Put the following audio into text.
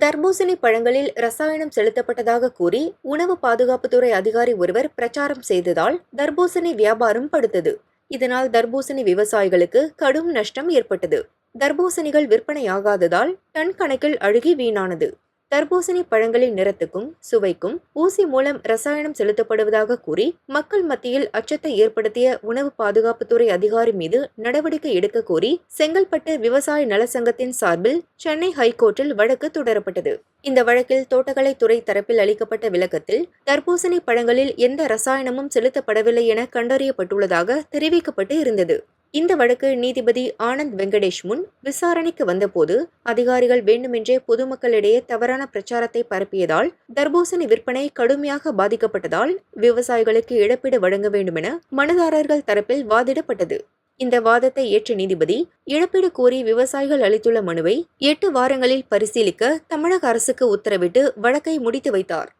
தர்பூசணி பழங்களில் ரசாயனம் செலுத்தப்பட்டதாக கூறி உணவு பாதுகாப்புத்துறை அதிகாரி ஒருவர் பிரச்சாரம் செய்ததால் தர்பூசணி வியாபாரம் படுத்தது. இதனால் தர்பூசணி விவசாயிகளுக்கு கடும் நஷ்டம் ஏற்பட்டது. தர்பூசணிகள் விற்பனையாகாததால் டன் கணக்கில் அழுகி வீணானது. தர்பூசணி பழங்களின் நிறத்துக்கும் சுவைக்கும் ஊசி மூலம் ரசாயனம் செலுத்தப்படுவதாக கூறி மக்கள் மத்தியில் அச்சத்தை ஏற்படுத்திய உணவு பாதுகாப்புத்துறை அதிகாரி மீது நடவடிக்கை எடுக்க கோரி செங்கல்பட்டு விவசாய நல சங்கத்தின் சார்பில் சென்னை ஹைகோர்ட்டில் வழக்கு தொடரப்பட்டது. இந்த வழக்கில் தோட்டக்கலைத்துறை தரப்பில் அளிக்கப்பட்ட விளக்கத்தில் தர்பூசணி பழங்களில் எந்த ரசாயனமும் செலுத்தப்படவில்லை என கண்டறியப்பட்டுள்ளதாக தெரிவிக்கப்பட்டு இருந்தது. இந்த வழக்கு நீதிபதி ஆனந்த் வெங்கடேஷ் முன் விசாரணைக்கு வந்தபோது அதிகாரிகள் வேண்டுமென்றே பொதுமக்களிடையே தவறான பிரச்சாரத்தை பரப்பியதால் தர்பூசணி விற்பனை கடுமையாக பாதிக்கப்பட்டதால் விவசாயிகளுக்கு இழப்பீடு வழங்க வேண்டுமென மனுதாரர்கள் தரப்பில் வாதிடப்பட்டது. இந்த வாதத்தை ஏற்ற நீதிபதி இழப்பீடு கோரி விவசாயிகள் அளித்துள்ள மனுவை எட்டு வாரங்களில் பரிசீலிக்க தமிழக அரசுக்கு உத்தரவிட்டு வழக்கை முடித்து வைத்தார்.